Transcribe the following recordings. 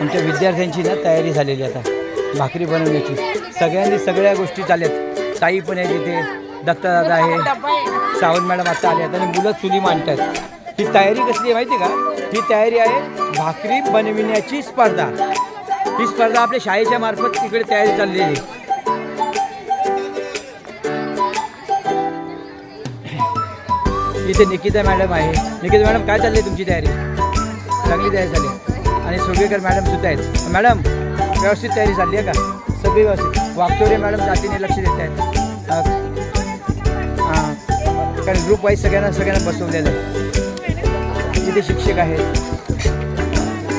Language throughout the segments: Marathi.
आमच्या विद्यार्थ्यांची ना तयारी झालेली आहे आता. भाकरी बनवण्याची. सगळ्यांनी सगळ्या गोष्टी चालल्यात ताई पण आहे तिथे दत्तदादा आहे सावंत मॅडम आता आले आहेत आणि मुलं चुली मांडतात ही तयारी कसली आहे माहिती आहे का? ही तयारी आहे भाकरी बनविण्याची स्पर्धा. ही स्पर्धा आपल्या शाळेच्या मार्फत तिकडे तयारी चाललेली आहे. इथे निकिता मॅडम आहे. निकिता मॅडम काय चालली आहे तुमची तयारी? चांगली तयारी झाली आणि सोगेकर मॅडम सुद्धा आहेत. मॅडम व्यवस्थित तयारी चालली आहे का? सगळी व्यवस्थित. वागचोरे मॅडम जातीने लक्ष देत आहेत. अं, हां कारण ग्रुप वाईज सगळ्यांना सगळ्यांना बसवलेलं आहे. तिथे शिक्षक आहेत.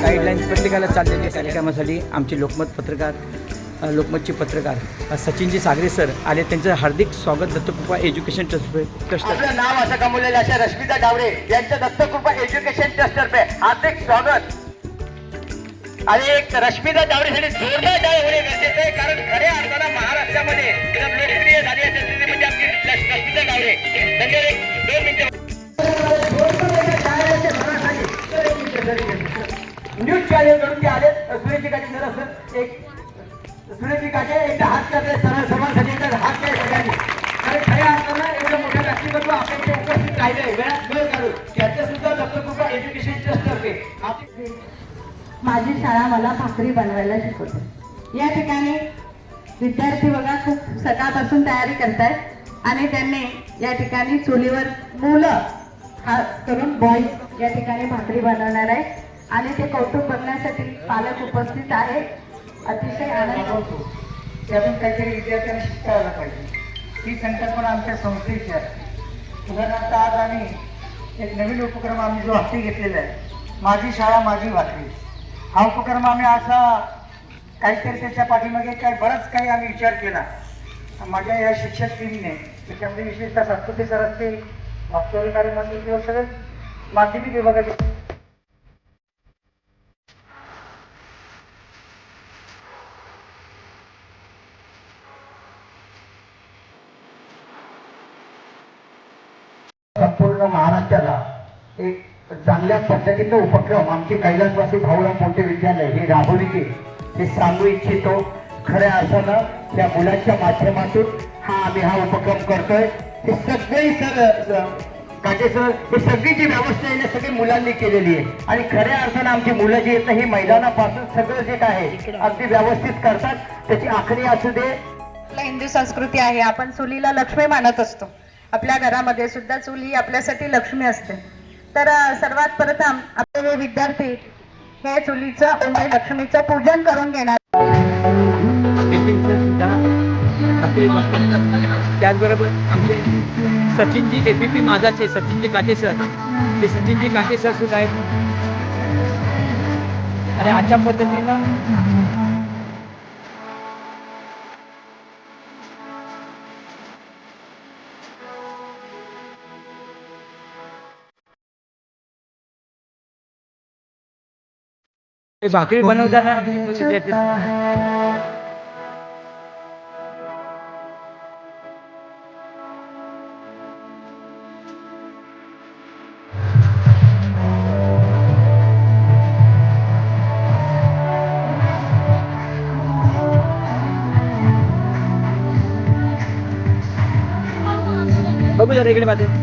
गाईडलाईन्स प्रत्येकाला चाललेली आहे कार्यक्रमासाठी आमचे लोकमत पत्रकार लोकमतचे पत्रकार सचिनजी सागरे सर आले. त्यांचं हार्दिक स्वागत दत्तकृपा एज्युकेशन ट्रस्ट ट्रस्ट आपलं नाव असं कमवलेलं अशा रश्मिता डावरे यांच्या दत्तकृपा एज्युकेशन ट्रस्टतर्फे हार्दिक स्वागत. आणि एक रश्मीदा जावडेसाठी जोरदार टाळी होणे गरजेचं आहे कारण खऱ्या अर्थानं महाराष्ट्रामध्ये एकदम लोकप्रिय झाली असेल ती म्हणजे आपली रश्मीदा जावडे धन्यवाद म्हणजे एक दोन मिनिटं. न्यूज चॅनल करून ते आले सुरेशजी काटे जर असं एक सुरेशजी काटे एकदा हात करते सरळ समाजासाठी एकदा हात काय सगळ्यांनी. आणि खऱ्या अर्थानं एवढं मोठ्या व्यक्तिमत्व आपण ते उपस्थित राहिले वेळात वेळ काढून. त्याचं सुद्धा दत्तकृपा एज्युकेशन ट्रस्ट तर्फे आपली माझी शाळा मला भाकरी बनवायला शिकवते. या ठिकाणी विद्यार्थी बघा खूप सकाळपासून तयारी करतायत आणि त्यांनी या ठिकाणी चुलीवर मुलं खास करून बॉईज या ठिकाणी भाकरी बनवणार आहे आणि ते कौतुक बघण्यासाठी पालक उपस्थित आहेत. अतिशय आनंद होतो. त्यातून काहीतरी विद्यार्थ्यांना शिकायला पाहिजे. ही संकल्पना आमच्या संस्थेची आहे. उदाहरणार्थ आज आम्ही एक नवीन उपक्रम आम्ही जो हाती घेतलेला आहे माझी शाळा माझी भाकरी. हा उपक्रम आम्ही असा काहीतरी त्याच्या पाठीमागे काय बराच काही आम्ही विचार केला. माझ्या या शिक्षक टीमने त्याच्यामध्ये विशेषतः संस्कृती सर असतील वास्तविक मॅडम असतील किंवा सगळे माध्यमिक विभागाचे संपूर्ण महाराष्ट्राला एक चांगल्या पद्धतीचा उपक्रम आमचे कैलासवासी भाऊराव मोठे विद्यालय हे राबवली हे सांगू इच्छितो. खऱ्या अर्थानं त्या मुलांच्या माध्यमातून हा आम्ही हा उपक्रम करतोय. हे सगळे सर काटे सर हे सगळी जी व्यवस्था आहे सगळी मुलांनी केलेली आहे. आणि खऱ्या अर्थानं आमची मुलं जी आहेत ना ही मैदानापासून सगळं जे काय आहे अगदी व्यवस्थित करतात. त्याची आखणी असू दे. आपला हिंदू संस्कृती आहे आपण चुलीला लक्ष्मी मानत असतो. आपल्या घरामध्ये सुद्धा चूल ही आपल्यासाठी लक्ष्मी असते. तर सर्वात प्रथम आपले हे विद्यार्थी हे चुलीचं म्हणजे लक्ष्मीचं पूजन करून घेणार. त्याचबरोबर आमचे सचिनजी ए पी पी आहे सचिनजी काटे सर. ते सचिनजी काटे सर सुद्धा आहेत. आणि अशा पद्धतीनं भाकरी बनवताना बघू जरा इकडे माझे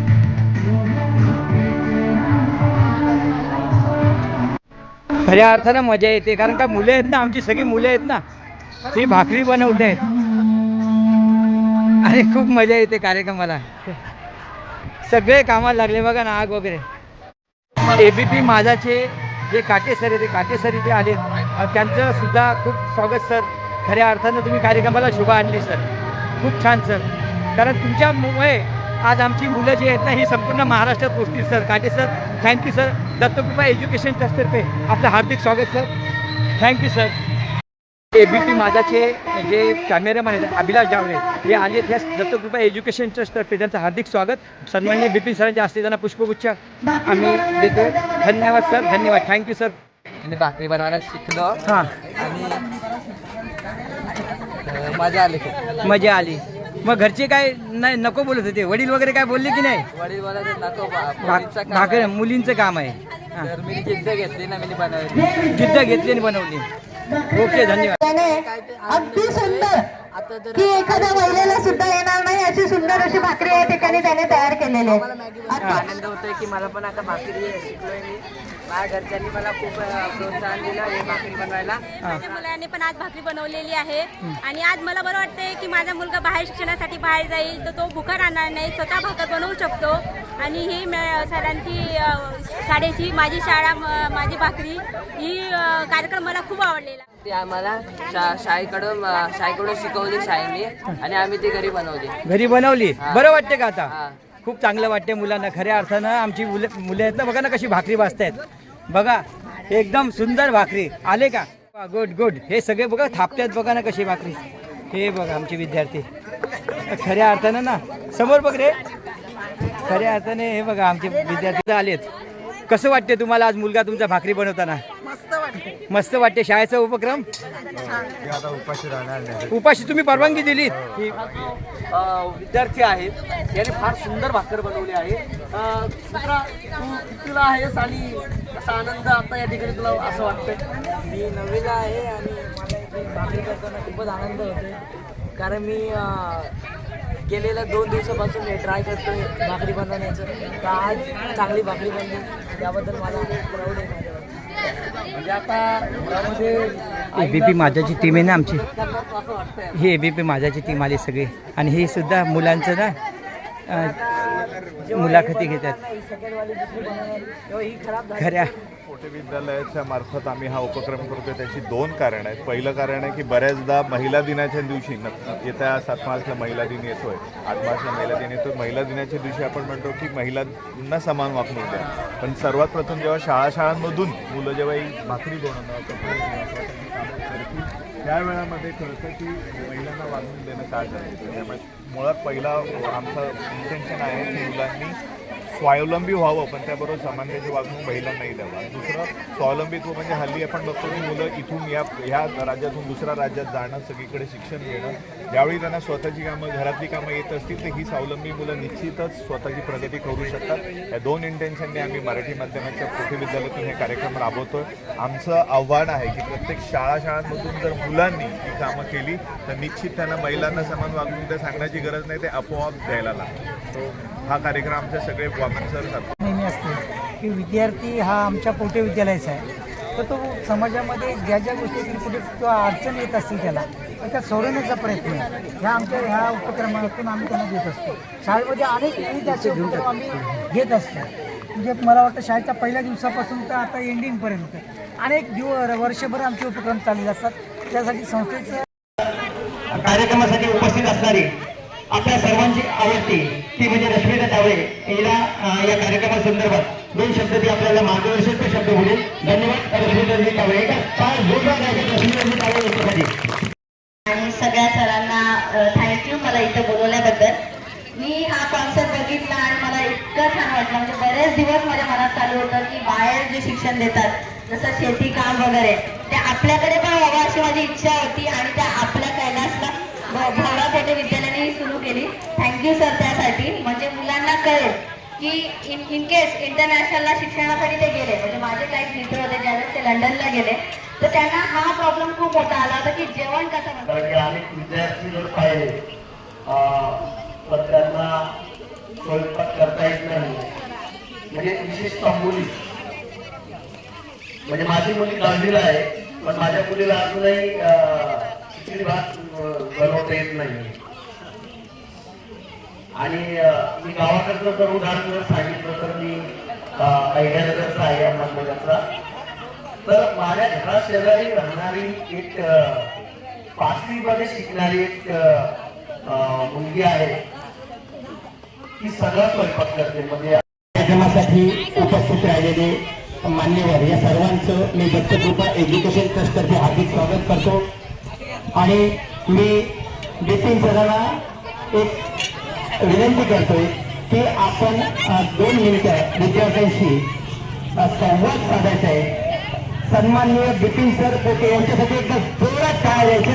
खऱ्या अर्थानं मजा येते कारण का मुलं आहेत ना आमची सगळी मुलं आहेत ना ती भाकरी बनवत. आहेत आणि खूप मजा येते कार्यक्रमाला. सगळे कामाला लागले बघा ना आग वगैरे. ए बी पी माझाचे जे काटे सर ते काटे सर आलेत त्यांचं सुद्धा खूप स्वागत सर. खऱ्या अर्थानं तुम्ही कार्यक्रमाला शुभ आणली सर. खूप छान सर. कारण तुमच्यामुळे आज आमची मुलं जी आहेत ना ही संपूर्ण महाराष्ट्रात पोचतील sir. Kate sir. Thank you sir Dattakrupa education ट्रस्टतर्फे आपलं हार्दिक स्वागत sir. Thank you sir A B P माझाचे जे कॅमेरामॅन आहेत अभिलाष जावळे हे आले त्या दत्तकृपा एज्युकेशन ट्रस्टतर्फे त्यांचं हार्दिक स्वागत. सन्माननीय बिपिन सरांच्या हस्ते त्यांना पुष्पगुच्छ आम्ही देतो धन्यवाद सर. धन्यवाद. थँक्यू सर मी भाकरी बनवायला शिकलो. हां. आणि मजा आली. मजा आली. मग घरचे काय नाही नको बोलत होते. वडील वगैरे काय बोलले की नाही? वडील बोलायचे नको बा- भा- पोरींचं काम भाकर आहे. मुलींचं काम आहे. हा. तर मी जिद्द घेतली ना मी बनवली. जिद्द घेतली आणि बनवली. ओके धन्यवाद. त्याने अगदी सुंदर की एखाद्या महिलेला सुद्धा येणार नाही अशी सुंदर अशी भाकरी या ठिकाणी त्याने तयार केलेली आहे. आता आनंद होतोय की मला पण आता भाकरी शिकलोय मी. माझ्या घरच्यांनी मला खूप प्रोत्साहन दिलं हे भाकरी बनवायला. माझ्या मुलाने पण आज भाकरी बनवलेली आहे. आणि आज मला बरं वाटतंय की माझा मुलगा बाहेर शिक्षणासाठी बाहेर जाईल तर तो भुका राहणार नाही स्वतः भाकर बनवू शकतो. आणि ही म- सरांची शाळेची माझी शाळा माझी भाकरी ही कार्यक्रम मला खूप आवडलेला. ती आम्हाला शा शाळेकडून शाळेकडून शिकवली शाळेने. आणि आम्ही ती घरी बनवली. घरी बनवली. बरं वाटते का आता. खूप चांगलं वाटते मुलांना. खऱ्या अर्थानं आमची मुलं मुलं आहेत ना बघा ना कशी भाकरी भाजतायत. बघा एकदम सुंदर भाकरी. आले का? गुड गुड हे सगळे बघा थापतात बघा ना कशी भाकरी. हे बघा आमचे विद्यार्थी. खऱ्या अर्थानं ना समोर बघ रे. खऱ्या अर्थाने हे बघा आमचे विद्यार्थी आलेत. कसं वाटते तुम्हाला आज मुलगा तुमचा भाकरी बनवताना? मस्त वाटते शाळेचा उपक्रम? उपाशी तुम्ही परवानगी दिलीत की अ, विद्यार्थी आहेत. याने फार सुंदर भाकर बनवली आहे. तू कितीला आहेस आणि कसा आनंद आता या ठिकाणी तुला असं वाटतंय? मी नववीला आहे आणि मला इथे भाकरी करताना खूपच आनंद होतो कारण मी गेलेल्या दोन दिवसापासून हे ट्राय करतोय भाकरी बनवण्याचं. तर आज चांगली भाकरी बनली. त्याबद्दल मला प्राऊड आहे. म्हणजे आता यामध्ये एबीपी माझ्याची टीम आहे ना आमची. ही एबीपी माझ्याची टीम आली सगळी. आणि ही सुद्धा मुलांचं ना मुलाखती घेतात. खऱ्या मोठे विद्यालयाच्या मार्फत आम्ही हा उपक्रम करतो त्याची दोन कारण आहेत. पहिलं कारण आहे की बऱ्याचदा महिला दिनाच्या दिवशी न येत्या सात मार्चला महिला दिन येतोय. आठ मार्चला महिला दिन येतोय. महिला दिनाच्या दिवशी आपण म्हणतो की महिलांना समान वागणूक द्या. पण सर्वात प्रथम जेव्हा शाळा शाळांमधून मुलं जेव्हा ही भाकरी बनवणं त्यावेळामध्ये त्या वेळामध्ये कळतं की महिलांना वागणूक देणं काय करायचं त्यामुळे मुळात पहिला आमचं इंटेन्शन आहे की मुलांनी स्वावलंबी व्हावं पण त्याबरोबर सामान्याची वागणूक महिलांनाही द्यावं. दुसरं स्वावलंबीत्व म्हणजे हल्ली आपण बघतो की मुलं इथून या ह्या राज्यातून दुसऱ्या राज्यात जाणं सगळीकडे शिक्षण घेणं. ज्यावेळी त्यांना स्वतःची कामं घरातली कामं येत असतील तर ही स्वावलंबी मुलं निश्चितच स्वतःची प्रगती करू शकतात. या दोन इंटेन्शनने आम्ही मराठी माध्यमाच्या कृषी विद्यालयातून हे कार्यक्रम राबवतो आमचं आव्हान आहे की प्रत्येक शाळा शाळांमधून जर मुलांनी ही कामं केली तर निश्चित त्यांना महिलांना समान वागणूक द्या सांगण्याची गरज नाही ते आपोआप द्यायला लागतं हा कार्यक्रम आमचे सगळे वामन सर करतात. नेहमी असते. की विद्यार्थी हा आमच्या पोटे विद्यालयाचा आहे. तर तो समाजामध्ये ज्या ज्या गोष्टी कुठे किंवा अडचण येत असतील त्याला तर त्या सोडवण्याचा प्रयत्न आहे. ह्या आमच्या ह्या उपक्रमातून आम्ही त्यांना देत असतो. शाळेमध्ये अनेक विविध असे उपक्रम आम्ही घेत असतो. म्हणजे मला वाटतं शाळेच्या पहिल्या दिवसापासून तर आता एंडिंगपर्यंत अनेक दिव वर्षभर आमचे उपक्रम चाललेले असतात त्यासाठी संस्थेचं कार्यक्रमासाठी उपस्थित असणारी आपल्या सर्वांची आवडती ती म्हणजे रश्मिता तावळे हिला या कार्यक्रमासंदर्भात दोन शब्द ती आपल्याला मार्गदर्शक शब्द बोलेल. धन्यवाद. रश्मिताजी तावळे एका फार जोरदार तावळे यांच्यासाठी. आणि सगळ्या सरांना थँक्यू मला इथं बोलवल्याबद्दल. मी हा कॉन्सर्ट बघितला आणि मला इतकं छान वाटलं. म्हणजे बरेच दिवस माझ्या मनात चालू होतं की बाहेर जे शिक्षण देतात जसं शेती काम वगैरे ते आपल्याकडे पण व्हावं अशी माझी इच्छा होती आणि त्या आपल्या कैलासला भ- पेठे सुरू केली. थँक्यू सर त्यासाठी. म्हणजे मुलांना कळेल की इन इन केस इंटरनॅशनलला शिक्षणासाठी ते गेले म्हणजे माझे काही मित्र होते ज्यावेळेस ते लंडनला गेले तर त्यांना हा प्रॉब्लेम खूप होता. आला होता की जेवण कसं बनवायचं. अनेक विद्यार्थी जर पाहिले त्यांना स्वयंपाक करता येत नाही. म्हणजे विशेषतः मुली. म्हणजे माझी मुली दहावीला आहे पण माझ्या मुलीला अजूनही खिचडी भात बनवता येत नाही. आणि मी गावाकडचं जर उदाहरण सांगितलं तर मी अहिल्यानगरचा आहे अहमदनगरचा तर माझ्या घरा शेजारी राहणारी एक पाचवी मध्ये शिकणारी एक मुलगी आहे. ती सगळा स्वयंपाक करते. म्हणजे कार्यक्रमासाठी उपस्थित राहिलेले मान्यवर या सर्वांचं मी दत्तकृपा एज्युकेशन ट्रस्टतर्फे हार्दिक स्वागत करतो. आणि मी बिपिन सरांना एक विनंती करतोय की आपण दोन मिनिटं विद्यार्थ्यांशी संवाद साधायचा आहे सन्माननीय बिपिन सर पोटे यांच्यासाठी एकदा जोरात काय द्यायचे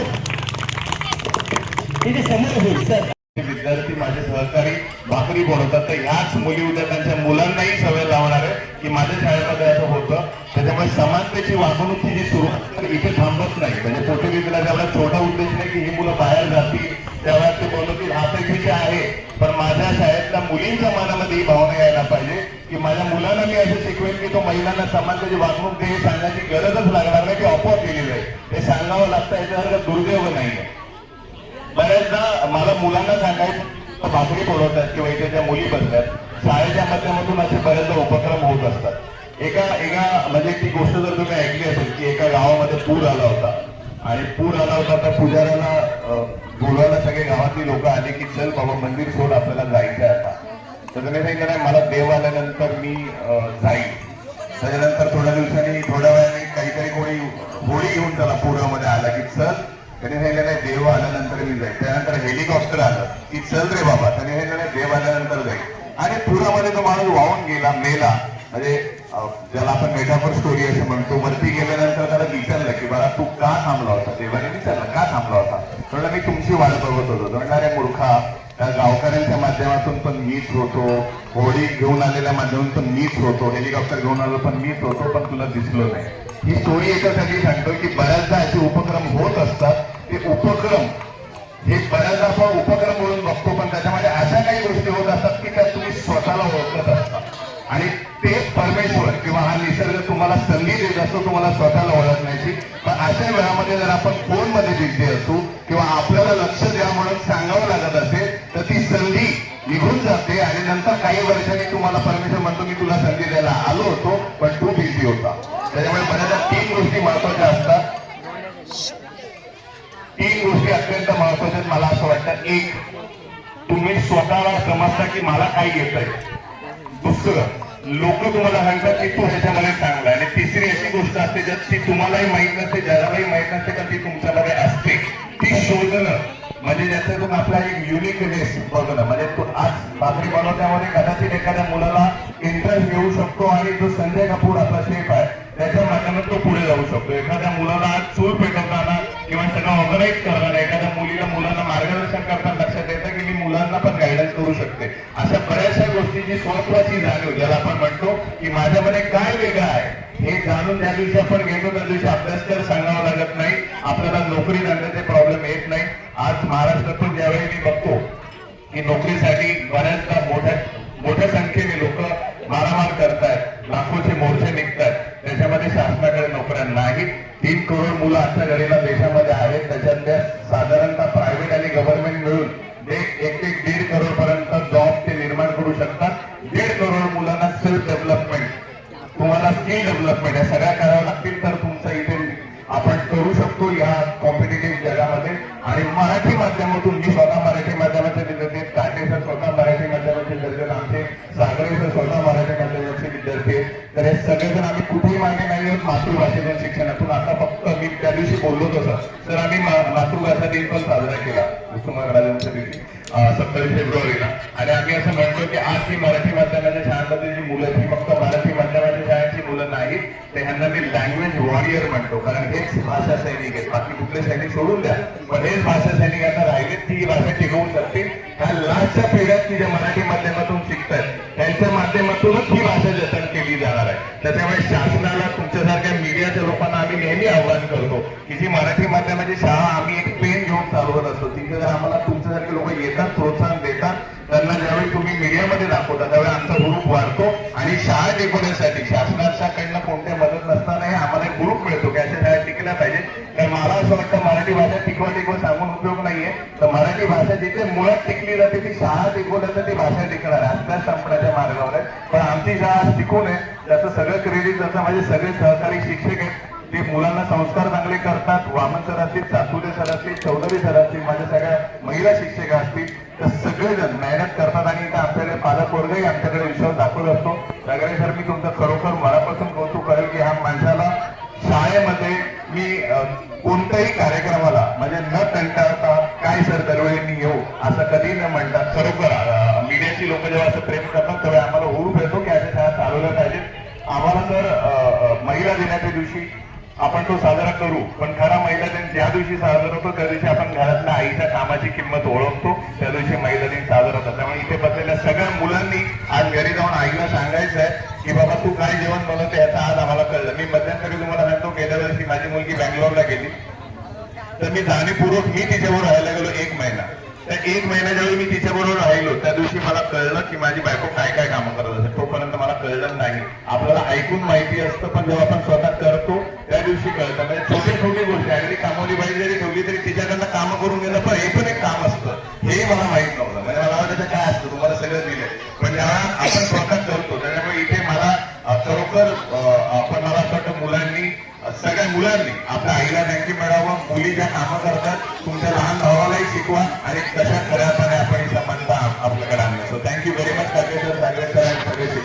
तिथे समोर होईल सर. विद्यार्थी माझे सहकारी भाकरी बनवतात. तर ह्याच मुली उद्या त्यांच्या मुलांनाही सवय लावणार आहे की माझ्या शाळेमध्ये असं होतं. त्याच्यामुळे समानतेची वागणूक ही जी सुरुवात तर इथे थांबत नाही. म्हणजे पोटे विकल्याचा एवढा छोटा उद्देश नाही की ही मुलं बाहेर जातील तेव्हा ते बोलतील हा तर आहे. पण माझ्या शाळेतल्या मुलींच्या मनामध्ये ही भावना यायला पाहिजे की माझ्या मुलांना मी असं शिकवेन की तो महिलांना समानतेची वागणूक दे सांगण्याची गरजच लागणार नाही की आपोआप केलेलं आहे. हे सांगावं लागतं याच्यासारखं दुर्दैव नाहीये. बऱ्याचदा मला मुलांना सांगायचं भाकरी फोडवतात किंवा इथे ज्या मुली बसतात शाळेच्या माध्यमातून असे बऱ्याचदा उपक्रम होत असतात. एका एका म्हणजे ती गोष्ट जर तुम्ही ऐकली असेल की एका गावामध्ये पूर आला होता. आणि पूर आला होता तर पुजाऱ्याला बोलवायला सगळे गावातली लोक आले की चल बाबा मंदिर सोड आपल्याला जायचं आहे आता. तर त्याने सांगितलं नाही मला देव आल्यानंतर मी जाईल त्याच्यानंतर थोड्या दिवसांनी थोड्या वेळाने काहीतरी कोणी होळी घेऊन त्याला पुण्यामध्ये आला की चल. त्याने सांगितलं नाही देव आल्यानंतर मी जाईल त्यानंतर हेलिकॉप्टर आलं की चल रे बाबा. त्याने सांगितलं नाही देव आल्यानंतर जाईल आणि पुरामध्ये तो माणूस वाहून गेला मेला. म्हणजे ज्याला आपण मेटाफर स्टोरी असं म्हणतो वरती गेल्यानंतर त्याला विचारलं की बाळा तू का थांबला होता? देवाने विचारलं का थांबला होता? म्हणलं मी तुमची वाट बघत होतो. तो मूर्खा त्या गावकऱ्यांच्या माध्यमातून पण मीच होतो. होडी घेऊन आलेल्या माध्यमातून पण मीच होतो. हेलिकॉप्टर घेऊन आलो पण मीच होतो पण तुला दिसलो नाही. ही स्टोरी याच्यासाठी सांगतो की बऱ्याचदा असे उपक्रम होत असतात. ते उपक्रम हे बऱ्याचदा आपण उपक्रम म्हणून बघतो पण त्याच्यामध्ये अशा काही गोष्टी होत असतात की त्या तुम्ही स्वतःला ओळखत असता. आणि ते परमेश्वर किंवा हा निसर्ग तुम्हाला संधी देत असतो तुम्हाला स्वतःला ओळखण्याची पण अशा वेळामध्ये जर आपण फोनमध्ये बिझी असू किंवा आपल्याला लक्ष द्या म्हणून सांगावं लागत असेल तर ती संधी निघून जाते आणि नंतर काही वर्षांनी तुम्हाला परमेश्वर म्हणतो मी तुला संधी द्यायला आलो होतो पण तू बिझी होता. त्याच्यामुळे बऱ्याचदा तीन गोष्टी महत्त्वाच्या असतात. तीन गोष्टी अत्यंत महत्त्वाच्या आहेत मला असं वाटतं. एक तुम्ही स्वतःला समजता की मला काय येत आहे दुसरं लोक तुम्हाला सांगतात की तो ह्याच्यामध्ये चांगला आणि तिसरी अशी गोष्ट असते ज्यात ती तुम्हालाही माहीत नसते ज्यालाही माहीत नसते का ती तुमच्यामध्ये असते. ती शोधणं. म्हणजे ज्याच्यातून आपला एक युनिकनेस बघणं. म्हणजे तो आज भाकरी बनवण्यामध्ये कदाचित एखाद्या मुलाला इंटरेस्ट घेऊ शकतो आणि जो संजय कपूर आपला शेफ आहे. त्याच्या माध्यमातून तो पुढे जाऊ शकतो. एखाद्या मुलाला आज चूल पेटवताना किंवा सगळं ऑर्गनाईज करताना एखाद्या मुलीला मुलांना मार्गदर्शन करताना मुलांना पण गायडन्स करू शकते. अशा बऱ्याचशा गोष्टीची स्वत्वाची जाणीव ज्याला आपण म्हणतो की माझ्यामध्ये काय वेगळं आहे हे जाणून त्या दिवशी आपण घेतो त्या दिवशी अभ्यास तर सांगावा लागत नाही. आपल्याला नोकरी लागण्याचे प्रॉब्लेम येत नाही. आज महाराष्ट्रातून ज्यावेळी मी बघतो की नोकरीसाठी बऱ्याचदा आम्ही मातृभाषा दिन पण साजरा केला कुसुमाग्रजांच्या दिवशी. सत्तावीस फेब्रुवारीला. आणि आम्ही असं म्हणतो की आज ही मराठी माध्यमाच्या शाळांमध्ये जी मुलं आहेत, फक्त मराठी माध्यमाच्या शाळांची मुलं नाहीत ते ह्यांना मी लँग्वेज वॉरियर म्हणतो. कारण हेच भाषा सैनिक आहेत. बाकी कुठले सैनिक सोडून द्या. पण हेच भाषा सैनिक आता राहिलेत ती भाषा टिकवू शकतील कारण लास्टच्या पिढ्यात ती जे मराठी माध्यमातून शिकतात त्यांच्या माध्यमातूनच ही भाषा जतन केली जाणार आहे. त्याच्यामुळे शासनाला तुमच्यासारख्या मीडियाच्या लोकांना आम्ही नेहमी आव्हान करतो की जी मराठी माध्यमाची शाळा आम्ही एक पेन घेऊन चालवत असतो. तिथे जर आम्हाला तुमच्यासारखे लोक येतात प्रोत्साहन देतात त्यांना ज्यावेळी तुम्ही मीडियामध्ये दाखवता त्यावेळी आमचा ग्रुप वाढतो आणि शाळा टिकवण्यासाठी शासनाच्याकडनं कोणत्या मदत नसतानाही आम्हाला एक ग्रुप मिळतो. मराठी भाषा जिथे मुळात टिकली जाते ती शाळा टिकवल्या तर ती भाषा टिकणार आहे. संपण्याच्या मार्गावर आहे. पण आमची शाळा टिकून आहे. त्याचं सगळं क्रेडिट जसं माझे सगळे सहकारी शिक्षक आहेत ते मुलांना संस्कार चांगले करतात. वामन सर असतील सातुले सर असतील चौधरी सर असतील माझ्या सगळ्या महिला शिक्षिका असतील तर सगळेजण मेहनत करतात आणि इथं आपल्याकडे पालक वर्गही आमच्याकडे विश्वास दाखवत असतो. सगळे सर मी तुमचं खरोखर मनापासून कौतुक करेल की ह्या माणसाला शाळेमध्ये मी कोणत्याही कार्यक्रमाला म्हणजे न कंटाळता काय सर दरवेळी मी येऊ? असं कधी न म्हणता खरोखर मीडियाची लोक जेव्हा असं प्रेम करतात तेव्हा आम्हाला होऊ येतो की अशा शाळा चालवल्या पाहिजेत. आम्हाला तर अं, महिला दिनाच्या दिवशी आपण तो साजरा करू. पण खरा महिला दिन ज्या दिवशी साजरा होतो त्या दिवशी आपण घरातल्या आईच्या कामाची किंमत ओळखतो. त्या दिवशी महिला दिन साजरा होतो त्यामुळे इथे बसलेल्या सगळ्या मुलांनी आज घरी जाऊन आईला सांगायचं आहे की बाबा तू काय जेवण बनवते याचा आज आम्हाला कळलं. मी मध्यंतरी तुम्हाला सांगतो गेल्या वर्षी माझी मुलगी बँगलोरला गेली. तर मी जाणीवपूर्वक मी तिच्यावर राहायला गेलो एक महिना. त्या एक महिना ज्यावेळी मी तिच्याबरोबर राहिलो. त्या दिवशी मला कळलं की माझी बायको काय काय कामं करत असेल तो कळलं नाही. आपल्याला ऐकून माहिती असतं पण जेव्हा आपण स्वतः करतो त्या दिवशी कळतं. म्हणजे छोटी छोटी गोष्टी अगदी कामवली बाई जरी ठेवली तरी तिच्याकडनं कामं करून गेलं पण हे पण एक काम असतं. हेही मला माहीत नव्हतं. म्हणजे मला त्याचं काय असतं? तुम्हाला सगळं दिलंय. पण जेव्हा आपण स्वतः करतो त्याच्यामुळे इथे मला खरोखर आपण मला असं वाटतं मुलांनी सगळ्या मुलांनी आपल्या आईला थँक्यू मिळावं. मुली ज्या कामं करतात तुमच्या लहान भावालाही शिकवा. आणि कशा खऱ्यापणे आपण ही समानता आपल्याकडे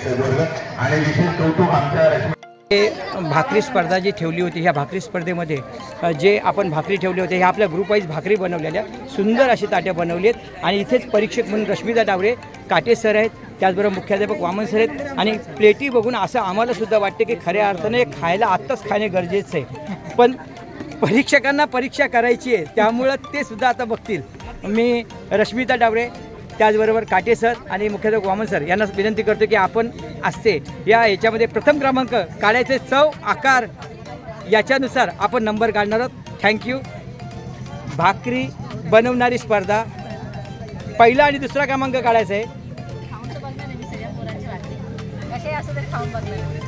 आणि विशेष कौतुक आमच्या हे भाकरी स्पर्धा जी ठेवली होती ह्या भाकरी स्पर्धेमध्ये जे आपण भाकरी ठेवले होते ह्या आपल्या ग्रुप वाईज भाकरी बनवलेल्या सुंदर अशी ताट्या बनवली आहेत आणि इथेच परीक्षक म्हणून रश्मिता डावरे काटे सर आहेत त्याचबरोबर मुख्याध्यापक वामन सर आहेत. आणि प्लेटी बघून असं आम्हाला सुद्धा वाटते की खऱ्या अर्थाने खायला आत्ताच खाणे गरजेचं आहे. पण परीक्षकांना परीक्षा करायची आहे त्यामुळं ते सुद्धा आता बघतील. मी रश्मिता डावरे त्याचबरोबर काटे सर आणि मुख्याध्यापक वामन सर यांना विनंती करतो की आपण असते. या याच्यामध्ये प्रथम क्रमांक काढायचे चव आकार याच्यानुसार आपण नंबर काढणार आहोत. थँक्यू भाकरी बनवणारी स्पर्धा. पहिला आणि दुसरा क्रमांक काढायचा आहे.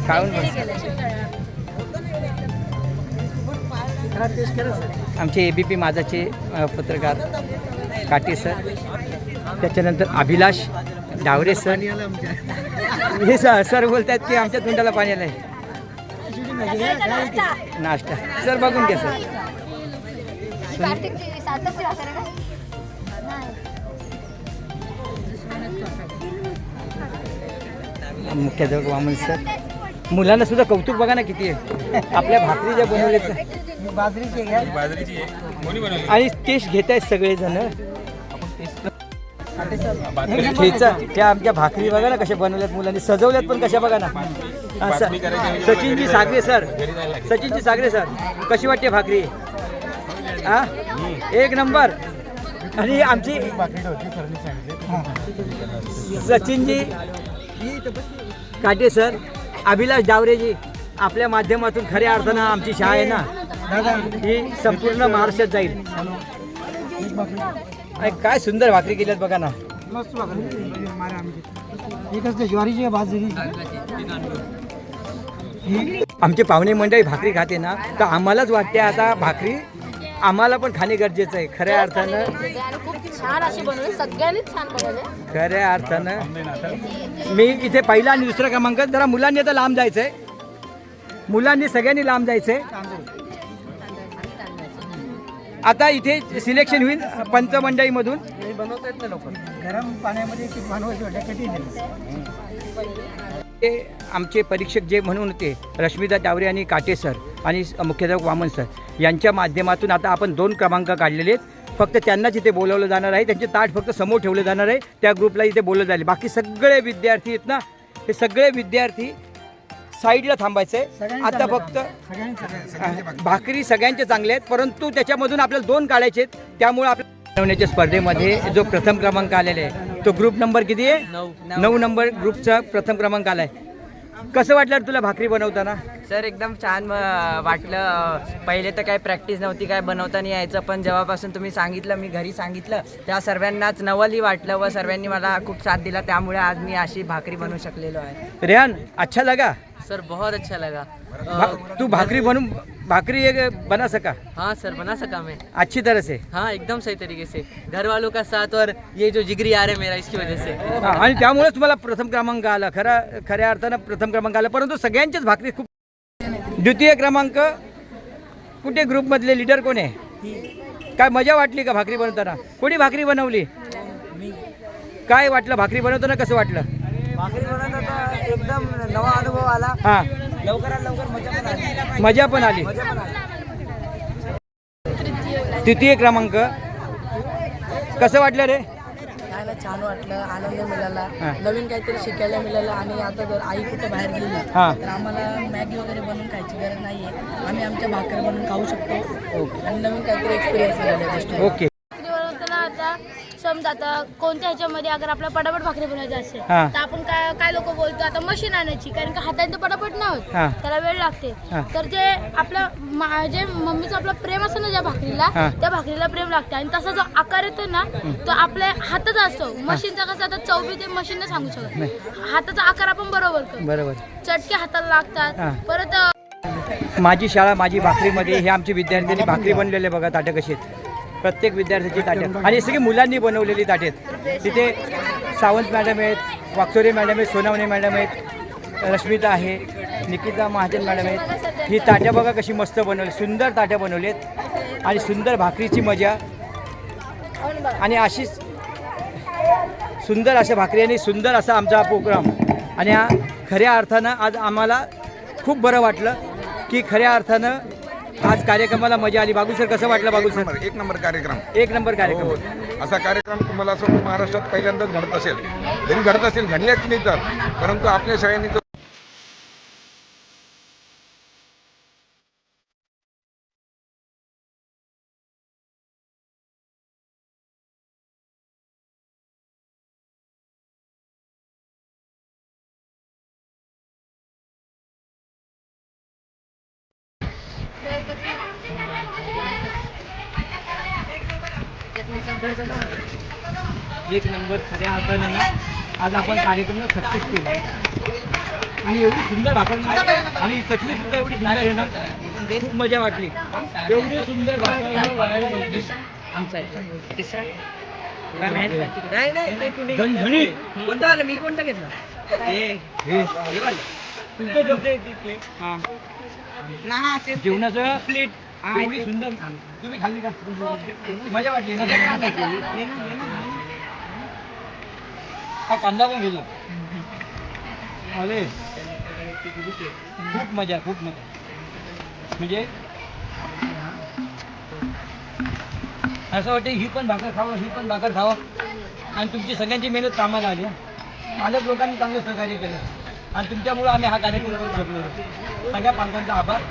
खाऊन आमचे ए बी पी माझाचे पत्रकार काटे सर. त्याच्यानंतर अभिलाष डावरे सर. हे सर सर बोलतात की आमच्या तोंडाला पाणी आलं आहे नाश्ता. सर बघून घ्या सर. मुख्याध्यापक वामन सर. मुलांना सुद्धा कौतुक बघा ना किती आहे. आपल्या भाकरी ज्या बनवल्यात बाजरीचे आणि टेस्ट घेत आहेत सगळेजण. ठेचा त्या आमच्या भाकरी बघा ना कशा बनवल्यात मुलांनी. सजवल्यात पण कशा बघा ना. Sir. Sachinji Sagare sir. Sachinji Sagare sir. कशी वाटते भाकरी? हा? एक नंबर. आणि आमची सचिनजी काटे सर अभिलाष डावरेजी आपल्या माध्यमातून खऱ्या अर्थानं आमची शाळा आहे ना. ही संपूर्ण महाराष्ट्रात जाईल. आणि काय सुंदर भाकरी केल्यात बघा ना. मस्त भाकरी. ज्वारीची आमचे पाहुणे मंडळी भाकरी खाते ना तर आम्हालाच वाटते आता भाकरी आम्हाला पण खाणे गरजेचं आहे खऱ्या अर्थानं. खऱ्या अर्थानं. मी इथे पहिला आणि दुसरा क्रमांक जरा मुलांनी आता लांब जायचं आहे मुलांनी सगळ्यांनी लांब जायचं आहे आता इथे सिलेक्शन होईल पंचमंडळीमधून गरम पाण्यामध्ये ती आमचे परीक्षक जे म्हणून होते रश्मिता डावरे आणि काटे सर आणि मुख्याध्यापक वामन सर यांच्या माध्यमातून आता आपण दोन क्रमांक काढलेले आहेत. फक्त त्यांनाच इथे बोलवलं जाणार आहे. त्यांचे ताट फक्त समोर ठेवलं जाणार आहे. त्या ग्रुपला इथे बोलवलं जाईल. बाकी सगळे विद्यार्थी आहेत ना? हे सगळे विद्यार्थी साईडला थांबायचे आहे आता फक्त भाकरी सगळ्यांचे चांगले आहेत परंतु त्याच्यामधून आपल्याला दोन काढायचे आहेत. त्यामुळे आपल्या बनवण्याच्या स्पर्धेमध्ये जो प्रथम क्रमांक आलेला आहे तो ग्रुप नंबर किती आहे? नऊ. नंबर ग्रुपचा प्रथम क्रमांक आलाय. कसं वाटलं तुला भाकरी बनवताना? सर एकदम छान वाटलं. पहिले तर काही प्रॅक्टिस नव्हती काय बनवता नाही यायचं पण जेव्हापासून तुम्ही सांगितलं मी घरी सांगितलं त्या सर्वांनाच नवलही वाटलं व सर्वांनी मला खूप साथ दिला. त्यामुळे आज मी अशी भाकरी बनवू शकलेलो आहे. रेहान अच्छा लगा. सर बहुत अच्छा लगा। भा- तू भाकरी बनू भाकरी एक बना सका? हाँ सर बना सका मैं। अच्छी तरह से? हाँ एकदम सही तरीके से। घर वालों का साथ और ये जो जिगरी आ रहा मेरा इसकी वजह से। हा, आणि त्यामुळेच तुम्हाला प्रथम क्रमांक आला. खरा खऱ्या अर्थानं प्रथम क्रमांक आला. परंतु सगळ्यांचेच भाकरी खूप द्वितीय क्रमांक कुठे ग्रुपमधले? लीडर कोण आहे? काय मजा वाटली का भाकरी बनवताना? कोणी भाकरी बनवली? काय वाटलं? भाकरी बनवताना कसं वाटलं? भाकरी बनवता एकदम नवा अनुभव आला. हां. लवकरात लवकर मजा पण आली. मजा पण आली. मजा पण आली. तृतीय क्रमांक. कसं वाटलं रे? खायला छान वाटलं आनंद मिळाला. हा. नवीन काहीतरी शिकायला मिळालं आणि आता जर आई कुठे बाहेर गेली हा. तर आम्हाला मॅगी वगैरे बनवून खायची गरज नाहीये. आम्ही आमच्या भाकर बनवून खाऊ शकतो. आणि नवीन काहीतरी एक्सपिरियन्स मिळाला या गोष्टी ओके. बनवताना आता कोणत्या ह्याच्यामध्ये अगर आपल्याला पटापट भाकरी बनवायची असेल हा. तर आपण काय काय लोक बोलतो आता मशीन आणायची कारण का हाताने तर पटापट नाही हा. होत त्याला वेळ लागते. हा. तर जे आपलं मा- जे मम्मीचं आपलं प्रेम असतं ना ज्या भाकरीला हा. त्या भाकरीला प्रेम लागते. आणि तसा जो आकार येतो ना तो आपल्या हाताचा असतो. मशीनचा कसं आता चौबी ते मशीन सांगू शकत. हाताचा आकार आपण बरोबर करतो. बरोबर. चटके हाताला हा. लागतात परत माझी शाळा माझी भाकरीमध्ये हे आमचे विद्यार्थ्यांनी भाकरी बनलेले बघा ताटं कशी आहेत. प्रत्येक विद्यार्थ्याची ताटं आणि सगळी मुलांनी बनवलेली ताटे आहेत. तिथे सावंत मॅडम आहेत वाकचोरे मॅडम आहेत सोनावणे मॅडम आहेत रश्मिता आहे निकिता महाजन मॅडम आहेत. ही ताट्या बघा कशी मस्त बनवली सुंदर ताट्या बनवलेत. आहेत आणि सुंदर भाकरीची मजा. आणि अशीच सुंदर अशा भाकरी आणि सुंदर असा आमचा प्रोग्राम. आणि हा खऱ्या अर्थानं आज आम्हाला खूप बरं वाटलं की खऱ्या अर्थानं आज कार्यक्रमाला मजा आली. बागुल सर कसं वाटलं बागुल सर? एक नंबर कार्यक्रम. एक नंबर कार्यक्रम. हो. असा कार्यक्रम तुम्हाला असं महाराष्ट्रात पहिल्यांदाच घडत असेल. जरी घडत असेल घडल्याच नाही तर. परंतु आपल्या शाळेने तो एक नंबर खऱ्या अर्थानं ना आज आपण कार्यक्रम सक्सेस केला. आणि एवढी सुंदर भाकर आणि चटणी सुद्धा एवढी सुंदर आहे ना खूप मजा वाटली. एवढी सुंदर आमचा आहे. तिसरा. कोणता आला मी कोणता घेतला? हे. जेवणाचं प्लेट एवढी सुंदर. तुम्ही खाल्ली का? मजा वाटली ना? हा कांदा पण घेतला. अरे. खूप मजा खूप मजा. म्हणजे? असं वाटतं ही पण भाकर खावं ही पण भाकर खावं. आणि तुमची सगळ्यांची मेहनत कामाला आली. पालक लोकांनी चांगलं सहकार्य केलं. आणि तुमच्यामुळं आम्ही हा कार्यक्रम करू शकलो. सगळ्या पालकांचा आभार.